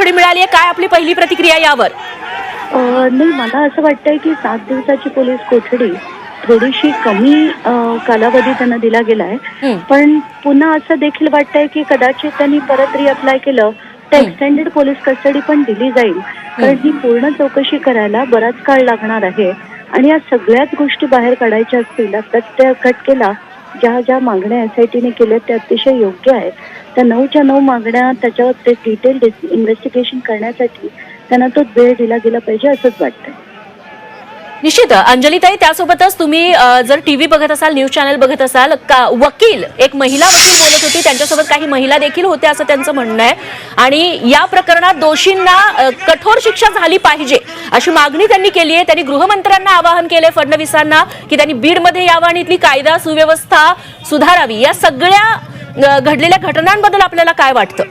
कोठडी मिळाली आहे? काय आपली पहिली प्रतिक्रिया यावर? नाही मला असं वाटतंय की सात दिवसाची पोलीस कोठडी थोडीशी कमी कालावधी त्यांना दिला गेलाय. पण पुन्हा असं देखील वाटतंय की कदाचित त्यांनी परत रिअप्लाय केलं तर एक्सटेंडेड पोलीस कस्टडी पण दिली जाईल. कारण ही. पूर्ण चौकशी करायला बराच काळ लागणार आहे. आणि या सगळ्याच गोष्टी बाहेर काढायच्या असतील आता त्या घटकेला ज्या ज्या मागण्या एस आय टीने केल्या त्या अतिशय योग्य आहेत. त्या नऊच्या नऊ मागण्या त्याच्यावर ते डिटेल इन्व्हेस्टिगेशन करण्यासाठी त्यांना तो वेळ दिला गेला पाहिजे असंच वाटतंय. निश्चित. अंजलीताई त्यासोबतच तुम्ही जर टीव्ही बघत असाल न्यूज चॅनल बघत असाल का वकील एक महिला वकील बोलत होती त्यांच्यासोबत काही महिला देखील होत्या असं त्यांचं म्हणणं आहे. आणि या प्रकरणात दोषींना कठोर शिक्षा झाली पाहिजे अशी मागणी त्यांनी केली आहे. त्यांनी गृहमंत्र्यांना आवाहन केलंय फडणवीसांना की त्यांनी बीडमध्ये यावं आणि इथली कायदा सुव्यवस्था सुधारावी. या सगळ्या घडलेल्या घटनांबद्दल आपल्याला काय वाटतं?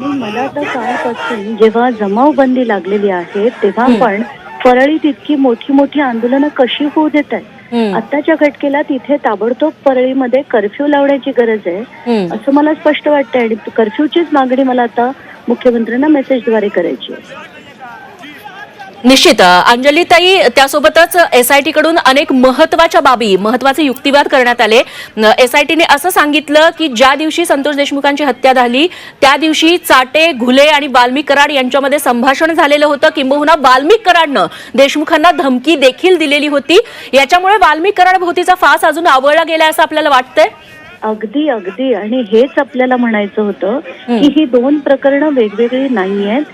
मला आता जेव्हा जमावबंदी लागलेली आहे तेव्हा पण परळीत इतकी मोठी मोठी आंदोलनं कशी होऊ देत आहेत. आताच्या घटकेला तिथे ताबडतोब परळीमध्ये कर्फ्यू लावण्याची गरज आहे. असं मला स्पष्ट वाटतंय आणि कर्फ्यूचीच मागणी मला आता मुख्यमंत्र्यांना मेसेजद्वारे करायची आहे निश्चित. अंजलीताई त्यासोबतच एसआयटी कडून अनेक महत्त्वाच्या बाबी महत्त्वाचे युक्तिवाद करण्यात आले. एसआयटीने असं सांगितलं की ज्या दिवशी संतोष देशमुखांची हत्या झाली त्या दिवशी चाटे घुले आणि वाल्मिक कराड यांच्यामध्ये संभाषण झालेलं होतं. किंबहुना वाल्मिक कराडनं देशमुखांना धमकी देखील दिलेली होती. याच्यामुळे वाल्मिक कराड भोवतीचा फास अजून आवळला गेला असं आपल्याला वाटतंय? अगदी अगदी. आणि हेच आपल्याला म्हणायचं होतं की ही दोन प्रकरणं वेगवेगळी नाही आहेत.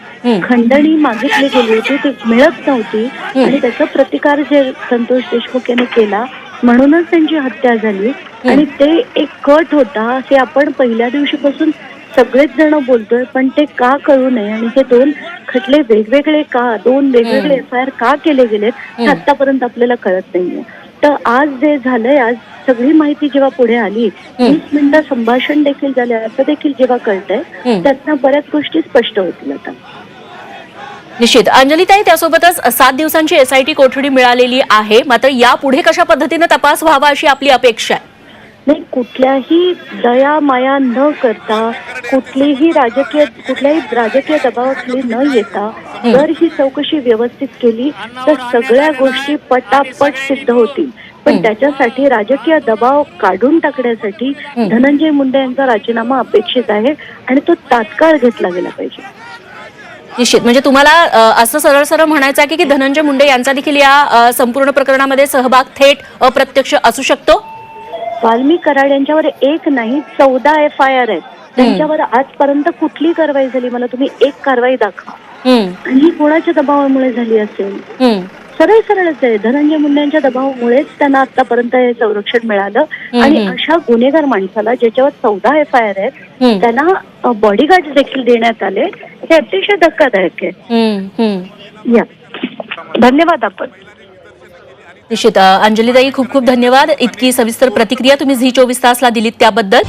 खंडणी मागितली गेली होती ती मिळत नव्हती. आणि त्याचा प्रतिकार जे संतोष देशमुख यांनी केला म्हणूनच त्यांची हत्या झाली. आणि ते एक कट होता हे आपण पहिल्या दिवशीपासून सगळेच जण बोलतोय पण ते का कळू नये? आणि हे दोन खटले वेगवेगळे का दोन वेगवेगळे एफ आय आर का केले गेलेत आतापर्यंत आपल्याला कळत नाहीये. तर आज जे झालंय आज सगळी माहिती जेव्हा पुढे आली वीस मिनिटं संभाषण देखील झालं असं देखील जेव्हा कळतंय. त्यातनं बऱ्याच गोष्टी स्पष्ट होतील आता. निश्चित. अंजलीताई त्यासोबतच सात दिवसांची एसआयटी कोठडी मिळालेली आहे. मात्र यापुढे कशा पद्धतीनं तपास व्हावा अशी आपली अपेक्षा आहे? नाही कुठल्याही दया माया न करता कुठलीही राजकीय कुठल्याही राजकीय दबावाखाली न येता जर ही चौकशी व्यवस्थित केली तर सगळ्या गोष्टी पटापट सिद्ध होतील. पण त्याच्यासाठी राजकीय दबाव काढून टाकण्यासाठी धनंजय मुंडे यांचा राजीनामा अपेक्षित आहे आणि तो तात्काळ घेतला गेला पाहिजे. निश्चित. म्हणजे तुम्हाला असं सरळ सरळ म्हणायचं आहे की धनंजय मुंडे यांचा देखील या संपूर्ण प्रकरणामध्ये सहभाग थेट अप्रत्यक्ष असू शकतो? वाल्मिक कराड यांच्यावर एक नाही चौदा एफ आय आर आहेत. त्यांच्यावर आजपर्यंत कुठली कारवाई झाली? मला तुम्ही एक कारवाई दाखवा. आणि ही कोणाच्या दबावामुळे झाली असेल. सरळ सरळच आहे धनंजय मुंडेंच्या दबावामुळेच त्यांना आतापर्यंत हे संरक्षण मिळालं. आणि अशा गुन्हेगार माणसाला ज्याच्यावर चौदा एफ आय आर आहेत. त्यांना बॉडीगार्ड देखील देण्यात आले. हे अतिशय धक्कादायक आहे. या. धन्यवाद आपण. निश्चित अंजलीताई खूप खूप धन्यवाद. इतकी सविस्तर प्रतिक्रिया तुम्ही झी चोवीस तासला दिलीत त्याबद्दल.